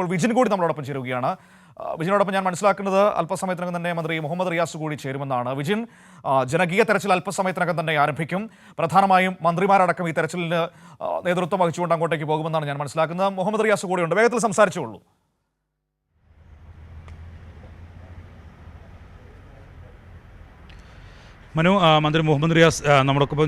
ഇപ്പോൾ വിജിൻ കൂടി നമ്മളോടൊപ്പം ചേരുകയാണ്. വിജിനോടൊപ്പം ഞാൻ മനസ്സിലാക്കുന്നത് അല്പസമയത്തിനകം തന്നെ മന്ത്രി മുഹമ്മദ് റിയാസ് കൂടി ചേരുമെന്നാണ്. വിജിൻ ജനകീയ തെരച്ചിൽ അല്പസമയത്തിനകം തന്നെ ആരംഭിക്കും. പ്രധാനമായും മന്ത്രിമാരടക്കം ഈ തെരച്ചിലിന് നേതൃത്വം വഹിച്ചുകൊണ്ട് അങ്ങോട്ടേക്ക് പോകുമെന്നാണ് ഞാൻ മനസ്സിലാക്കുന്നത്. മുഹമ്മദ് റിയാസ് കൂടിയുണ്ട്. വേഗത്തിൽ സംസാരിച്ചുള്ളൂ മനു മന്ത്രി മുഹമ്മദ് റിയാസ് ആ,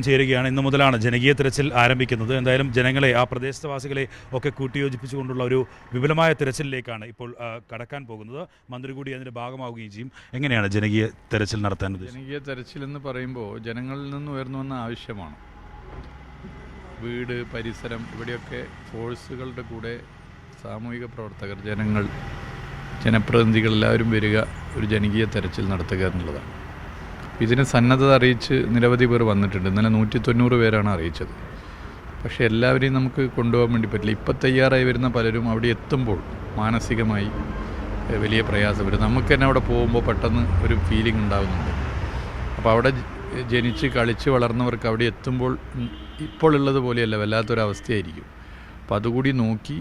ചേരുകയാണ്. ഇന്ന് മുതലാണ് ജനകീയ തിരച്ചിൽ ആരംഭിക്കുന്നത്. എന്തായാലും ജനങ്ങളെ ആ പ്രദേശവാസികളെ ഒക്കെ കൂട്ടിയോജിപ്പിച്ചുകൊണ്ടുള്ള ഒരു വിപുലമായ തിരച്ചിലിലേക്കാണ് ഇപ്പോൾ കടക്കാൻ പോകുന്നത്. മന്ത്രി കൂടി അതിന്റെ ഭാഗമാവുകയും ചെയ്യും. എങ്ങനെയാണ് ജനകീയ തിരച്ചിൽ നടത്താൻ ജനകീയ ജനകീയ തെരച്ചിലെന്ന് പറയുമ്പോൾ ജനങ്ങളിൽ നിന്ന് ഉയർന്നു വന്ന ആവശ്യമാണ്. വീട് പരിസരം ഇവിടെയൊക്കെ ഫോഴ്സുകളുടെ കൂടെ സാമൂഹിക പ്രവർത്തകർ ജനങ്ങൾ ജനപ്രതിനിധികൾ എല്ലാവരും വരിക ഒരു ജനകീയ തെരച്ചിൽ നടത്തുക എന്നുള്ളതാണ്. ഇതിന് സന്നദ്ധത അറിയിച്ച് നിരവധി പേർ വന്നിട്ടുണ്ട്. ഇന്നലെ നൂറ്റി തൊണ്ണൂറ് പേരാണ് അറിയിച്ചത്. പക്ഷേ എല്ലാവരെയും നമുക്ക് കൊണ്ടുപോകാൻ വേണ്ടി പറ്റില്ല. ഇപ്പം തയ്യാറായി വരുന്ന പലരും അവിടെ എത്തുമ്പോൾ മാനസികമായി വലിയ പ്രയാസം വരും. നമുക്ക് തന്നെ അവിടെ പോകുമ്പോൾ പെട്ടെന്ന് ഒരു ഫീലിംഗ് ഉണ്ടാകുന്നുണ്ട് അപ്പോൾ അവിടെ ജനിച്ച് കളിച്ച് വളർന്നവർക്ക് അവിടെ എത്തുമ്പോൾ ഇപ്പോൾ ഉള്ളത് പോലെയല്ല വല്ലാത്തൊരവസ്ഥയായിരിക്കും. അപ്പോൾ അതുകൂടി നോക്കി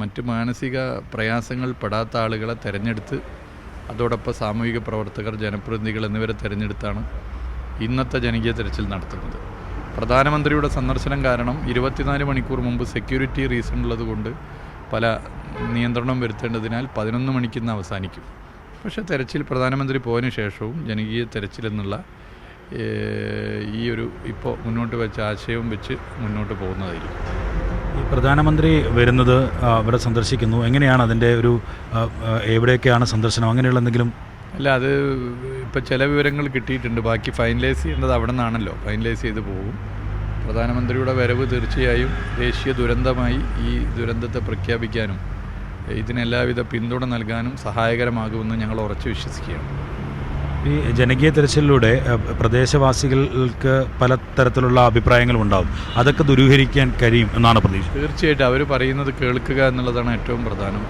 മറ്റ് മാനസിക പ്രയാസങ്ങൾ പെടാത്ത ആളുകളെ തിരഞ്ഞെടുത്ത് അതോടൊപ്പം സാമൂഹിക പ്രവർത്തകർ ജനപ്രതിനിധികൾ എന്നിവരെ തിരഞ്ഞെടുത്താണ് ഇന്നത്തെ ജനകീയ തിരച്ചിൽ നടത്തുന്നത്. പ്രധാനമന്ത്രിയുടെ സന്ദർശനം കാരണം ഇരുപത്തിനാല് മണിക്കൂർ മുമ്പ് സെക്യൂരിറ്റി റീസൺ ഉള്ളതുകൊണ്ട് പല നിയന്ത്രണം വരുത്തേണ്ടതിനാൽ പതിനൊന്ന് മണിക്ക് ഇന്ന് അവസാനിക്കും. പക്ഷേ തെരച്ചിൽ പ്രധാനമന്ത്രി പോയതിനു ശേഷവും ജനകീയ ഏഹ്, ഈ ഒരു ഇപ്പോൾ മുന്നോട്ട് വെച്ച ആശയവും വെച്ച് മുന്നോട്ട് പോകുന്നതായിരിക്കും. ഈ പ്രധാനമന്ത്രി വരുന്നത് ഇവിടെ സന്ദർശിക്കുന്നു. എങ്ങനെയാണ് അതിന്റെ ഒരു എവിടെയൊക്കെയാണ് സന്ദർശനം? അങ്ങനെയുള്ള എന്തെങ്കിലും അല്ല അത് ഇപ്പം ചില വിവരങ്ങൾ കിട്ടിയിട്ടുണ്ട്. ബാക്കി ഫൈനലൈസ് ചെയ്യേണ്ടത് അവിടെ നിന്നാണല്ലോ ഫൈനലൈസ് ചെയ്ത് പോകും. പ്രധാനമന്ത്രിയുടെ വരവ് തീർച്ചയായും ദേശീയ ദുരന്തമായി ഈ ദുരന്തത്തെ പ്രഖ്യാപിക്കാനും ഇതിനെല്ലാവിധ പിന്തുണ നൽകാനും സഹായകരമാകുമെന്ന് ഞങ്ങൾ ഉറച്ചു വിശ്വസിക്കുകയാണ്. ഈ ജനകീയ തിരച്ചിലൂടെ പ്രദേശവാസികൾക്ക് പ്രദേശവാസികൾക്ക് പലതരത്തിലുള്ള അഭിപ്രായങ്ങളും ഉണ്ടാകും അതൊക്കെ ദുരൂഹരിക്കാൻ കഴിയും എന്നാണ് പ്രതീക്ഷ. തീർച്ചയായിട്ടും അവർ പറയുന്നത് കേൾക്കുക എന്നുള്ളതാണ് ഏറ്റവും പ്രധാനം.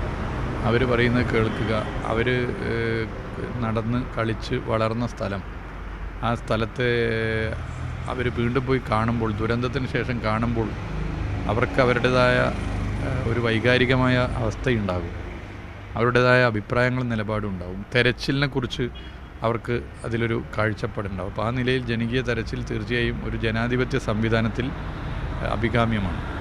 അവർ പറയുന്നത് കേൾക്കുക. അവർ നടന്ന് കളിച്ച് വളർന്ന സ്ഥലം. ആ സ്ഥലത്തെ അവർ വീണ്ടും പോയി കാണുമ്പോൾ ദുരന്തത്തിന് ശേഷം കാണുമ്പോൾ അവർക്ക് അവരുടേതായ ഒരു വൈകാരികമായ അവസ്ഥയുണ്ടാകും. അവരുടേതായ അഭിപ്രായങ്ങളും നിലപാടും ഉണ്ടാകും. തെരച്ചിലിനെ കുറിച്ച് അവർക്ക് അതിലൊരു കാഴ്ചപ്പാടുണ്ടാവും അപ്പോൾ ആ നിലയിൽ ജനകീയ തരച്ചിൽ തീർച്ചയായും ഒരു ജനാധിപത്യ സംവിധാനത്തിൽ അഭികാമ്യമാണ്.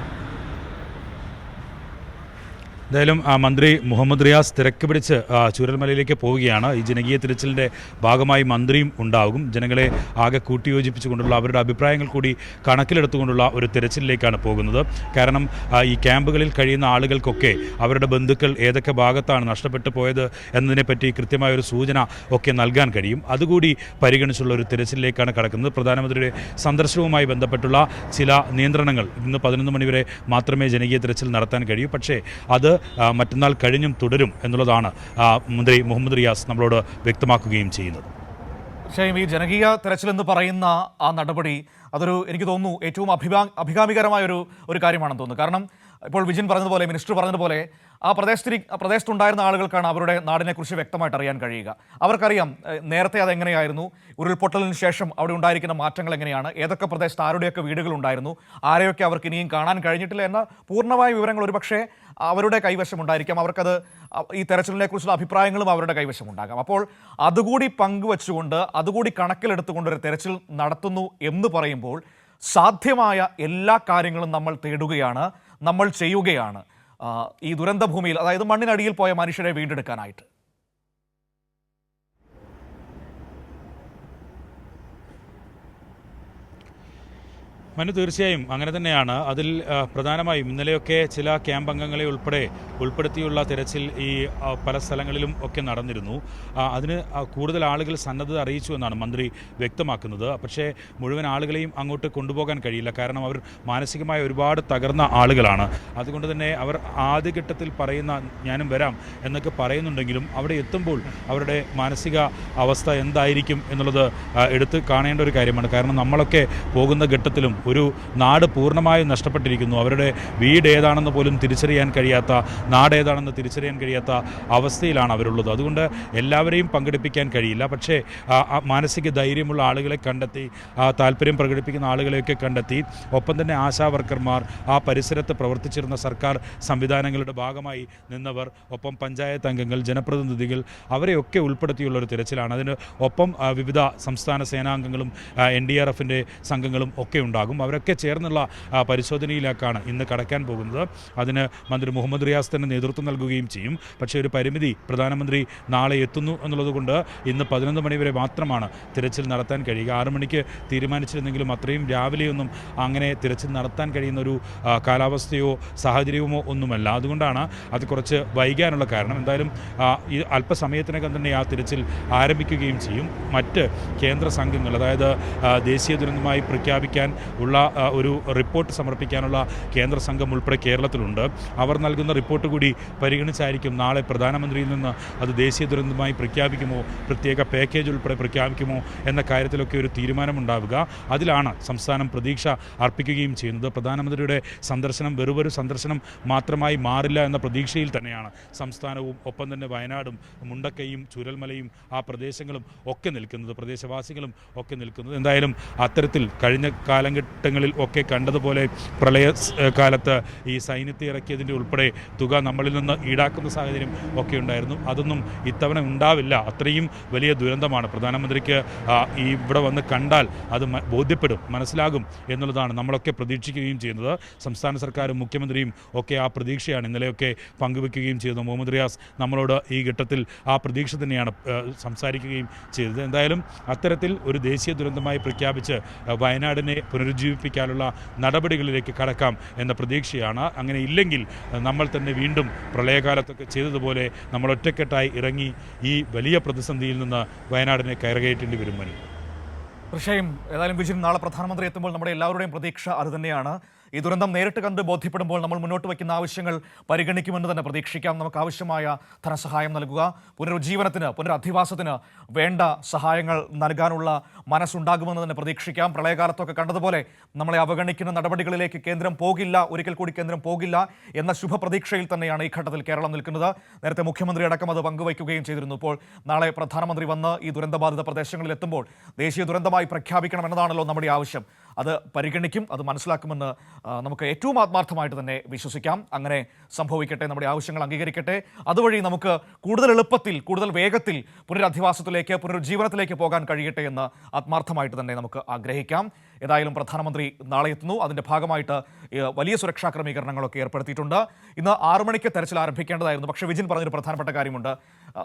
എന്തായാലും മന്ത്രി മുഹമ്മദ് റിയാസ് തിരക്ക് പിടിച്ച് ചൂരൽമലയിലേക്ക് പോവുകയാണ്. ഈ ജനകീയ തിരച്ചിലിന്റെ ഭാഗമായി മന്ത്രിയും ഉണ്ടാകും. ജനങ്ങളെ ആകെ കൂട്ടിയോജിപ്പിച്ചുകൊണ്ടുള്ള അവരുടെ അഭിപ്രായങ്ങൾ കൂടി കണക്കിലെടുത്തുകൊണ്ടുള്ള ഒരു തിരച്ചിലിലേക്കാണ് പോകുന്നത്. കാരണം ഈ ക്യാമ്പുകളിൽ കഴിയുന്ന ആളുകൾക്കൊക്കെ അവരുടെ ബന്ധുക്കൾ ഏതൊക്കെ ഭാഗത്താണ് നഷ്ടപ്പെട്ടു പോയത് എന്നതിനെപ്പറ്റി കൃത്യമായ ഒരു സൂചന ഒക്കെ നൽകാൻ കഴിയും. അതുകൂടി പരിഗണിച്ചുള്ള ഒരു തിരച്ചിലിലേക്കാണ് കടക്കുന്നത്. പ്രധാനമന്ത്രിയുടെ സന്ദർശനവുമായി ബന്ധപ്പെട്ടുള്ള ചില നിയന്ത്രണങ്ങൾ ഇന്ന് പതിനൊന്ന് മണിവരെ മാത്രമേ ജനകീയ തിരച്ചിൽ നടത്താൻ കഴിയൂ. പക്ഷേ അത് മറ്റന്നാൾ കഴിഞ്ഞും തുടരും എന്നുള്ളതാണ് മന്ത്രി മുഹമ്മദ് റിയാസ് നമ്മളോട് വ്യക്തമാക്കുകയും ചെയ്യുന്നത്. തീർച്ചയായും ഈ ജനകീയ തെരച്ചിൽ എന്ന് പറയുന്ന ആ നടപടി അതൊരു എനിക്ക് തോന്നുന്നു ഏറ്റവും അഭികാ അഭികാമികരമായ ഒരു ഒരു കാര്യമാണെന്ന് തോന്നുന്നു. കാരണം ഇപ്പോൾ വിജിൻ പറഞ്ഞതുപോലെ മിനിസ്റ്റർ പറഞ്ഞതുപോലെ ആ പ്രദേശത്തിരി ആ പ്രദേശത്തുണ്ടായിരുന്ന ആളുകൾക്കാണ് അവരുടെ നാടിനെക്കുറിച്ച് വ്യക്തമായിട്ട് അറിയാൻ കഴിയുക. അവർക്കറിയാം നേരത്തെ അതെങ്ങനെയായിരുന്നു ഉരുൾപൊട്ടലിന് ശേഷം അവിടെ ഉണ്ടായിരിക്കുന്ന മാറ്റങ്ങൾ എങ്ങനെയാണ് ഏതൊക്കെ പ്രദേശത്ത് ആരുടെയൊക്കെ വീടുകൾ ഉണ്ടായിരുന്നു ആരെയൊക്കെ അവർക്ക് ഇനിയും കാണാൻ കഴിഞ്ഞിട്ടില്ല എന്ന പൂർണമായ വിവരങ്ങൾ ഒരുപക്ഷെ അവരുടെ കൈവശം ഉണ്ടായിരിക്കാം. അവർക്കത് ഈ തെരച്ചിലിനെ കുറിച്ചുള്ള അഭിപ്രായങ്ങളും അവരുടെ കൈവശം ഉണ്ടാകാം. അപ്പോൾ അതുകൂടി പങ്കുവച്ചുകൊണ്ട് അതുകൂടി കണക്കിലെടുത്തുകൊണ്ട് ഒരു തെരച്ചിൽ നടത്തുന്നു എന്ന് പറയുമ്പോൾ സാധ്യമായ എല്ലാ കാര്യങ്ങളും നമ്മൾ തേടുകയാണ് നമ്മൾ ചെയ്യുകയാണ്. ഈ ദുരന്തഭൂമിയിൽ അതായത് മണ്ണിനടിയിൽ പോയ മനുഷ്യരെ വീണ്ടെടുക്കാനായിട്ട്. മനു തീർച്ചയായും അങ്ങനെ തന്നെയാണ്. അതിൽ പ്രധാനമായും ഇന്നലെയൊക്കെ ചില ക്യാമ്പ് അംഗങ്ങളെ ഉൾപ്പെടെ ഉൾപ്പെടുത്തിയുള്ള തിരച്ചിൽ ഈ പല സ്ഥലങ്ങളിലും ഒക്കെ നടന്നിരുന്നു. അതിന് കൂടുതൽ ആളുകൾ സന്നദ്ധത അറിയിച്ചു എന്നാണ് മന്ത്രി വ്യക്തമാക്കുന്നത്. പക്ഷേ മുഴുവൻ ആളുകളെയും അങ്ങോട്ട് കൊണ്ടുപോകാൻ കഴിയില്ല. കാരണം അവർ മാനസികമായ ഒരുപാട് തകർന്ന ആളുകളാണ്. അതുകൊണ്ട് തന്നെ അവർ ആദ്യഘട്ടത്തിൽ പറയുന്ന ഞാനും വരാം എന്നൊക്കെ പറയുന്നുണ്ടെങ്കിലും അവിടെ എത്തുമ്പോൾ അവരുടെ മാനസിക അവസ്ഥ എന്തായിരിക്കും എന്നുള്ളത് എടുത്ത് കാണേണ്ട ഒരു കാര്യമാണ്. കാരണം നമ്മളൊക്കെ പോകുന്ന ഘട്ടത്തിലും ഒരു നാട് പൂർണമായും നഷ്ടപ്പെട്ടിരിക്കുന്നു. അവരുടെ വീട് ഏതാണെന്ന് പോലും തിരിച്ചറിയാൻ കഴിയാത്ത നാട് ഏതാണെന്ന് തിരിച്ചറിയാൻ കഴിയാത്ത അവസ്ഥയിലാണ് അവരുള്ളത്. അതുകൊണ്ട് എല്ലാവരെയും പങ്കെടുപ്പിക്കാൻ കഴിയില്ല. പക്ഷേ മാനസിക ധൈര്യമുള്ള ആളുകളെ കണ്ടെത്തി താല്പര്യം പ്രകടിപ്പിക്കുന്ന ആളുകളെയൊക്കെ കണ്ടെത്തി ഒപ്പം തന്നെ ആശാ വർക്കർമാർ ആ പരിസരത്ത് പ്രവർത്തിച്ചിരുന്ന സർക്കാർ സംവിധാനങ്ങളുടെ ഭാഗമായി നിന്നവർ ഒപ്പം പഞ്ചായത്ത് അംഗങ്ങൾ ജനപ്രതിനിധികൾ അവരെയൊക്കെ ഉൾപ്പെടുത്തിയുള്ള ഒരു തിരച്ചിലാണ്. അതിന് ഒപ്പം വിവിധ സംസ്ഥാന സേനാംഗങ്ങളും എൻ ഡി ആർ എഫിന്റെ സംഘങ്ങളും ഒക്കെ ഉണ്ടാകും. അവരൊക്കെ ചേർന്നുള്ള പരിശോധനയിലേക്കാണ് ഇന്ന് കടക്കാൻ പോകുന്നത്. അതിന് മന്ത്രി മുഹമ്മദ് റിയാസ് തന്നെ നേതൃത്വം നൽകുകയും ചെയ്യും. പക്ഷേ ഒരു പരിമിതി പ്രധാനമന്ത്രി നാളെ എത്തുന്നു എന്നുള്ളതുകൊണ്ട് ഇന്ന് പതിനൊന്ന് മണിവരെ മാത്രമാണ് തിരച്ചിൽ നടത്താൻ കഴിയുക. ആറു മണിക്ക് തീരുമാനിച്ചിരുന്നെങ്കിലും അത്രയും രാവിലെയൊന്നും അങ്ങനെ തിരച്ചിൽ നടത്താൻ കഴിയുന്ന ഒരു കാലാവസ്ഥയോ സാഹചര്യമോ ഒന്നുമല്ല. അതുകൊണ്ടാണ് അത് കുറച്ച് വൈകാനുള്ള കാരണം. എന്തായാലും ഈ അല്പസമയത്തിനകം തന്നെ ആ തിരച്ചിൽ ആരംഭിക്കുകയും ചെയ്യും. മറ്റ് കേന്ദ്ര സംഘങ്ങൾ അതായത് ദേശീയ ദുരന്തമായി പ്രഖ്യാപിക്കാൻ ഉള്ള ഒരു റിപ്പോർട്ട് സമർപ്പിക്കാനുള്ള കേന്ദ്ര സംഘം ഉൾപ്പെടെ കേരളത്തിലുണ്ട്. അവർ നൽകുന്ന റിപ്പോർട്ട് കൂടി പരിഗണിച്ചായിരിക്കും നാളെ പ്രധാനമന്ത്രിയിൽ നിന്ന് അത് ദേശീയ ദുരന്തമായി പ്രഖ്യാപിക്കുമോ പ്രത്യേക പാക്കേജ് ഉൾപ്പെടെ പ്രഖ്യാപിക്കുമോ എന്ന കാര്യത്തിലൊക്കെ ഒരു തീരുമാനമുണ്ടാവുക. അതിലാണ് സംസ്ഥാനം പ്രതീക്ഷ അർപ്പിക്കുകയും ചെയ്യുന്നത്. പ്രധാനമന്ത്രിയുടെ സന്ദർശനം വെറുമൊരു സന്ദർശനം മാത്രമായി മാറില്ല എന്ന പ്രതീക്ഷയിൽ തന്നെയാണ് സംസ്ഥാനവും ഒപ്പം തന്നെ വയനാടും മുണ്ടക്കയും ചുരൽമലയും ആ പ്രദേശങ്ങളും ഒക്കെ നിൽക്കുന്നത് പ്രദേശവാസികളും ഒക്കെ നിൽക്കുന്നത്. എന്തായാലും അത്തരത്തിൽ കഴിഞ്ഞ കാലഘട്ടങ്ങളിൽ ഒക്കെ കണ്ടതുപോലെ പ്രളയ കാലത്ത് ഈ സൈന്യത്തെ ഇറക്കിയതിന്റെ ഉൾപ്പെടെ തുക നമ്മളിൽ നിന്ന് ഈടാക്കുന്ന സാഹചര്യം ഒക്കെ ഉണ്ടായിരുന്നു. അതൊന്നും ഇത്തവണ ഉണ്ടാവില്ല. അത്രയും വലിയ ദുരന്തമാണ്. പ്രധാനമന്ത്രിക്ക് ഇവിടെ വന്ന് കണ്ടാൽ അത് ബോധ്യപ്പെടും മനസ്സിലാകും എന്നുള്ളതാണ് നമ്മളൊക്കെ പ്രതീക്ഷിക്കുകയും ചെയ്യുന്നത്. സംസ്ഥാന സർക്കാരും മുഖ്യമന്ത്രിയും ഒക്കെ ആ പ്രതീക്ഷയാണ് ഇന്നലെയൊക്കെ പങ്കുവെക്കുകയും ചെയ്തത് മുഹമ്മദ് റിയാസ് നമ്മളോട് ഈ ഘട്ടത്തിൽ ആ പ്രതീക്ഷ തന്നെയാണ് സംസാരിക്കുകയും ചെയ്തത്. എന്തായാലും അത്തരത്തിൽ ഒരു ദേശീയ ദുരന്തമായി പ്രഖ്യാപിച്ച് വയനാടിനെ വയനാടിനെ പുനരുജ്ജീവിപ്പിക്കാനുള്ള നടപടികളിലേക്ക് കടക്കാം എന്ന പ്രതീക്ഷയാണ്. അങ്ങനെ ഇല്ലെങ്കിൽ നമ്മൾ തന്നെ വീണ്ടും പ്രളയകാലത്തൊക്കെ ചെയ്തതുപോലെ നമ്മൾ ഒറ്റക്കെട്ടായി ഇറങ്ങി ഈ വലിയ പ്രതിസന്ധിയിൽ നിന്ന് വയനാടിനെ കയറുകയറ്റേണ്ടി വരും മനു തീർച്ചയായും ഏതായാലും വിജയം നാളെ പ്രധാനമന്ത്രി എത്തുമ്പോൾ നമ്മുടെ എല്ലാവരുടെയും പ്രതീക്ഷ അത് തന്നെയാണ്. ഈ ദുരന്തം നേരിട്ട് കണ്ട് ബോധ്യപ്പെടുമ്പോൾ നമ്മൾ മുന്നോട്ട് വയ്ക്കുന്ന ആവശ്യങ്ങൾ പരിഗണിക്കുമെന്ന് തന്നെ പ്രതീക്ഷിക്കാം. നമുക്ക് ആവശ്യമായ ധനസഹായം നൽകുക. പുനരുജ്ജീവനത്തിന് പുനരധിവാസത്തിന് വേണ്ട സഹായങ്ങൾ നൽകാനുള്ള മനസ്സുണ്ടാകുമെന്ന് തന്നെ പ്രതീക്ഷിക്കാം. പ്രളയകാലത്തൊക്കെ കണ്ടതുപോലെ നമ്മളെ അവഗണിക്കുന്ന നടപടികളിലേക്ക് കേന്ദ്രം പോകില്ല ഒരിക്കൽ കൂടി കേന്ദ്രം പോകില്ല എന്ന ശുഭപ്രതീക്ഷയിൽ തന്നെയാണ് ഈ ഘട്ടത്തിൽ കേരളം നിൽക്കുന്നത്. നേരത്തെ മുഖ്യമന്ത്രി അടക്കം അത് പങ്കുവയ്ക്കുകയും ചെയ്തിരുന്നു. ഇപ്പോൾ നാളെ പ്രധാനമന്ത്രി വന്ന് ഈ ദുരന്തബാധിത പ്രദേശങ്ങളിൽ എത്തുമ്പോൾ ദേശീയ ദുരന്തമായി പ്രഖ്യാപിക്കണം എന്നതാണല്ലോ നമ്മുടെ ആവശ്യം. അത് പരിഗണിക്കും അത് മനസ്സിലാക്കുമെന്ന് നമുക്ക് ഏറ്റവും ആത്മാർത്ഥമായിട്ട് തന്നെ വിശ്വസിക്കാം. അങ്ങനെ സംഭവിക്കട്ടെ നമ്മുടെ ആവശ്യങ്ങൾ അംഗീകരിക്കട്ടെ. അതുവഴി നമുക്ക് കൂടുതൽ എളുപ്പത്തിൽ കൂടുതൽ വേഗത്തിൽ പുനരധിവാസത്തിലേക്ക് പുനരുജ്ജീവനത്തിലേക്ക് പോകാൻ കഴിയട്ടെ എന്ന് ആത്മാർത്ഥമായിട്ട് തന്നെ നമുക്ക് ആഗ്രഹിക്കാം. ഏതായാലും പ്രധാനമന്ത്രി നാളെ എത്തുന്നു. അതിന്റെ ഭാഗമായിട്ട് വലിയ സുരക്ഷാ ക്രമീകരണങ്ങളൊക്കെ ഏർപ്പെടുത്തിയിട്ടുണ്ട്. ഇന്ന് ആറു മണിക്ക് തെരച്ചിൽ ആരംഭിക്കേണ്ടതായിരുന്നു. പക്ഷേ വിജിൻ പറഞ്ഞൊരു പ്രധാനപ്പെട്ട കാര്യമുണ്ട്.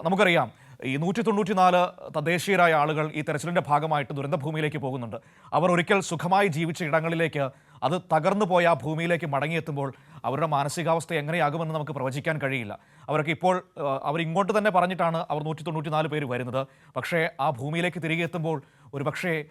നമുക്കറിയാം ഈ നൂറ്റി തൊണ്ണൂറ്റിനാല് തദ്ദേശീയരായ ആളുകൾ ഈ തെരച്ചിലിന്റെ ഭാഗമായിട്ട് ദുരന്തഭൂമിയിലേക്ക് പോകുന്നുണ്ട്. അവർ ഒരിക്കൽ സുഖമായി ജീവിച്ച ഇടങ്ങളിലേക്ക് അത് തകർന്നു പോയ ആ ഭൂമിയിലേക്ക് മടങ്ങിയെത്തുമ്പോൾ അവരുടെ മാനസികാവസ്ഥ എങ്ങനെയാകുമെന്ന് നമുക്ക് പ്രവചിക്കാൻ കഴിയില്ല. അവരൊക്കെ ഇപ്പോൾ അവരിങ്ങോട്ട് തന്നെ പറഞ്ഞിട്ടാണ് അവർ നൂറ്റി തൊണ്ണൂറ്റിനാല് പേര് വരുന്നത്. പക്ഷേ ആ ഭൂമിയിലേക്ക് തിരികെ എത്തുമ്പോൾ ഒരു പക്ഷേ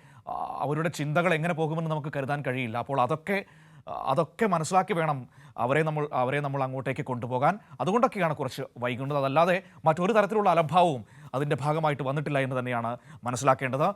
അവരുടെ ചിന്തകൾ എങ്ങനെ പോകുമെന്ന് നമുക്ക് കരുതാൻ കഴിയില്ല. അപ്പോൾ അതൊക്കെ അതൊക്കെ മനസ്സിലാക്കി വേണം അവരെ നമ്മൾ അവരെ നമ്മൾ അങ്ങോട്ടേക്ക് കൊണ്ടുപോകാൻ. അതുകൊണ്ടൊക്കെയാണ് കുറച്ച് വൈകുന്നത്. അതല്ലാതെ മറ്റൊരു തരത്തിലുള്ള അലംഭാവവും അതിന്റെ ഭാഗമായിട്ട് വന്നിട്ടില്ല എന്ന് തന്നെയാണ് മനസ്സിലാക്കേണ്ടത്.